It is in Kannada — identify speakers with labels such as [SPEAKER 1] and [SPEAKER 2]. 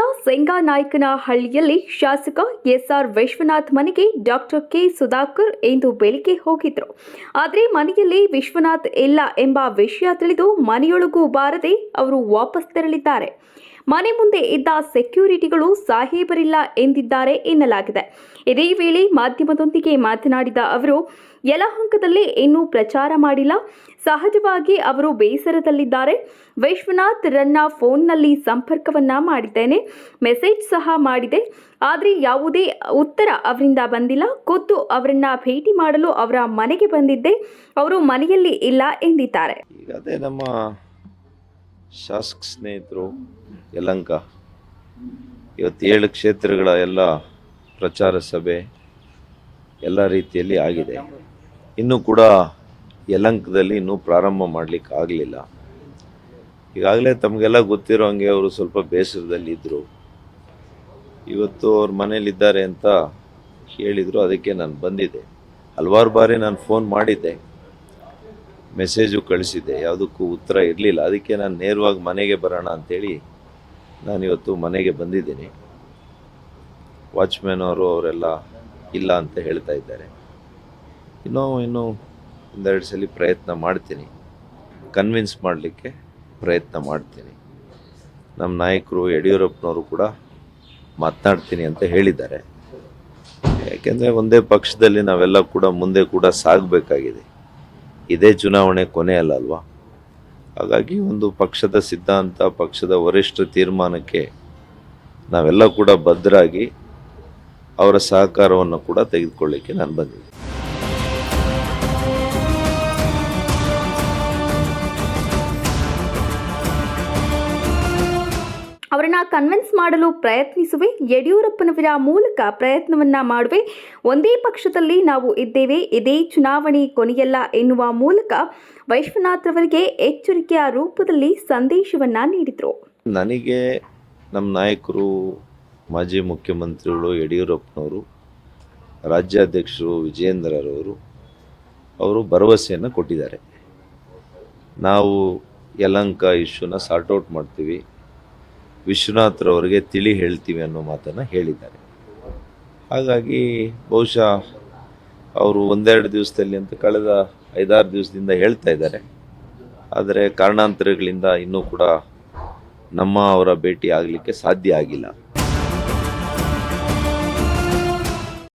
[SPEAKER 1] ನಗರದ ಸಿಂಗಾನಾಯಕನಹಳ್ಳಿಯಲ್ಲಿ ಶಾಸಕ ಎಸ್ಆರ್ ವಿಶ್ವನಾಥ್ ಮನೆಗೆ ಡಾಕ್ಟರ್ ಕೆ ಸುಧಾಕರ್ ಇಂದು ಬೆಳಿಗ್ಗೆ ಹೋಗಿದ್ರು. ಆದರೆ ಮನೆಯಲ್ಲಿ ವಿಶ್ವನಾಥ್ ಇಲ್ಲ ಎಂಬ ವಿಷಯ ತಿಳಿದು ಮನೆಯೊಳಗೂ ಬಾರದೆ ಅವರು ವಾಪಸ್ ತೆರಳಿದ್ದಾರೆ. ಮನೆ ಮುಂದೆ ಇದ್ದ ಸೆಕ್ಯೂರಿಟಿಗಳು ಸಾಹೇಬರಿಲ್ಲ ಎಂದಿದ್ದಾರೆ ಎನ್ನಲಾಗಿದೆ. ಇದೇ ವೇಳೆ ಮಾಧ್ಯಮದೊಂದಿಗೆ ಮಾತನಾಡಿದ ಅವರು ಯಲಹಂಕದಲ್ಲಿ ಇನ್ನೂ ಪ್ರಚಾರ ಮಾಡಿಲ್ಲ. ಸಹಜವಾಗಿ ಅವರು ಬೇಸರದಲ್ಲಿದ್ದಾರೆ. ವಿಶ್ವನಾಥ್ ರನ್ನ ಫೋನ್ನಲ್ಲಿ ಸಂಪರ್ಕವನ್ನ ಮಾಡಿದ್ದೇನೆ. ಮೆಸೇಜ್ ಸಹ ಮಾಡಿದೆ. ಆದರೆ ಯಾವುದೇ ಉತ್ತರ ಅವರಿಂದ ಬಂದಿಲ್ಲ. ಖುದ್ದು ಅವರನ್ನ ಭೇಟಿ ಮಾಡಲು ಅವರ ಮನೆಗೆ ಬಂದಿದ್ದೆ. ಅವರು ಮನೆಯಲ್ಲಿ ಇಲ್ಲ ಎಂದಿದ್ದಾರೆ.
[SPEAKER 2] ಶಾಸಕ ಸ್ನೇಹಿತರು, ಯಲಂಕ. ಇವತ್ತು ಏಳು ಕ್ಷೇತ್ರಗಳ ಎಲ್ಲ ಪ್ರಚಾರ ಸಭೆ ಎಲ್ಲ ರೀತಿಯಲ್ಲಿ ಆಗಿದೆ. ಇನ್ನೂ ಕೂಡ ಯಲಂಕದಲ್ಲಿ ಇನ್ನೂ ಪ್ರಾರಂಭ ಮಾಡಲಿಕ್ಕೆ ಆಗಲಿಲ್ಲ. ಈಗಾಗಲೇ ತಮಗೆಲ್ಲ ಗೊತ್ತಿರೋ ಹಂಗೆ ಅವರು ಸ್ವಲ್ಪ ಬೇಸರದಲ್ಲಿದ್ದರು ಇವತ್ತು ಅವ್ರ ಮನೇಲಿದ್ದಾರೆ ಅಂತ ಹೇಳಿದರು, ಅದಕ್ಕೆ ನಾನು ಬಂದಿದ್ದೆ. ಹಲವಾರು ಬಾರಿ ನಾನು ಫೋನ್ ಮಾಡಿದ್ದೆ. ಮೆಸೇಜು ಕಳಿಸಿದ್ದೆ. ಯಾವುದಕ್ಕೂ ಉತ್ತರ ಇರಲಿಲ್ಲ. ಅದಕ್ಕೆ ನಾನು ನೇರವಾಗಿ ಮನೆಗೆ ಬರೋಣ ಅಂಥೇಳಿ ನಾನಿವತ್ತು ಮನೆಗೆ ಬಂದಿದ್ದೀನಿ. ವಾಚ್ಮ್ಯಾನ್ ಅವರು ಅವರೆಲ್ಲ ಇಲ್ಲ ಅಂತ ಹೇಳ್ತಾ ಇದ್ದಾರೆ. ಇನ್ನೂ ಇನ್ನೂ ಒಂದೆರಡು ಸಲ ಪ್ರಯತ್ನ ಮಾಡ್ತೀನಿ. ಕನ್ವಿನ್ಸ್ ಮಾಡಲಿಕ್ಕೆ ಪ್ರಯತ್ನ ಮಾಡ್ತೀನಿ. ನಮ್ಮ ನಾಯಕರು, ಯಡಿಯೂರಪ್ಪನವರು ಕೂಡ ಮಾತನಾಡ್ತೀನಿ ಅಂತ ಹೇಳಿದ್ದಾರೆ. ಯಾಕೆಂದರೆ ಒಂದೇ ಪಕ್ಷದಲ್ಲಿ ನಾವೆಲ್ಲ ಕೂಡ ಮುಂದೆ ಕೂಡ ಸಾಗಬೇಕಾಗಿದೆ. ಇದೇ ಚುನಾವಣೆ ಕೊನೆ ಅಲ್ಲ ಅಲ್ವಾ? ಹಾಗಾಗಿ ಒಂದು ಪಕ್ಷದ ಸಿದ್ಧಾಂತ, ಪಕ್ಷದ ವರಿಷ್ಠ ತೀರ್ಮಾನಕ್ಕೆ ನಾವೆಲ್ಲ ಕೂಡ ಭದ್ರಾಗಿ ಅವರ ಸಹಕಾರವನ್ನು ಕೂಡ ತೆಗೆದುಕೊಳ್ಳಿಕ್ಕೆ ನಾನು ಬಂದಿದ್ದೆ
[SPEAKER 1] ಅವರನ್ನ ಕನ್ವಿನ್ಸ್ ಮಾಡಲು ಪ್ರಯತ್ನಿಸುವೆ. ಯಡಿಯೂರಪ್ಪನವರ ಮೂಲಕ ಪ್ರಯತ್ನವನ್ನ ಮಾಡುವೆ. ಒಂದೇ ಪಕ್ಷದಲ್ಲಿ ನಾವು ಇದ್ದೇವೆ. ಇದೇ ಚುನಾವಣೆ ಕೊನೆಯಲ್ಲ ಎನ್ನುವ ಮೂಲಕ ವೈಶ್ವನಾಥ್ರವರಿಗೆ ಎಚ್ಚರಿಕೆಯ ರೂಪದಲ್ಲಿ ಸಂದೇಶವನ್ನ ನೀಡಿದರು.
[SPEAKER 2] ನನಗೆ ನಮ್ಮ ನಾಯಕರು, ಮಾಜಿ ಮುಖ್ಯಮಂತ್ರಿಗಳು, ಯಡಿಯೂರಪ್ಪನವರು, ರಾಜ್ಯಾಧ್ಯಕ್ಷರು ವಿಜಯೇಂದ್ರರವರು, ಅವರು ಭರವಸೆಯನ್ನು ಕೊಟ್ಟಿದ್ದಾರೆ. ನಾವು ಯಲಂಕ ಇಶ್ಯೂನ ಸಾರ್ಟ್ ಔಟ್ ಮಾಡ್ತೀವಿ. ವಿಶ್ವನಾಥ್ರವರಿಗೆ ತಿಳಿ ಹೇಳ್ತೀವಿ ಅನ್ನೋ ಮಾತನ್ನು ಹೇಳಿದ್ದಾರೆ. ಹಾಗಾಗಿ ಬಹುಶಃ ಅವರು ಒಂದೆರಡು ದಿವಸದಲ್ಲಿ ಅಂತ ಕಳೆದ ಐದಾರು ದಿವಸದಿಂದ ಹೇಳ್ತಾ ಇದ್ದಾರೆ. ಆದರೆ ಕಾರಣಾಂತರಗಳಿಂದ ಇನ್ನೂ ಕೂಡ ನಮ್ಮ ಅವರ ಭೇಟಿ ಆಗಲಿಕ್ಕೆ ಸಾಧ್ಯ ಆಗಿಲ್ಲ.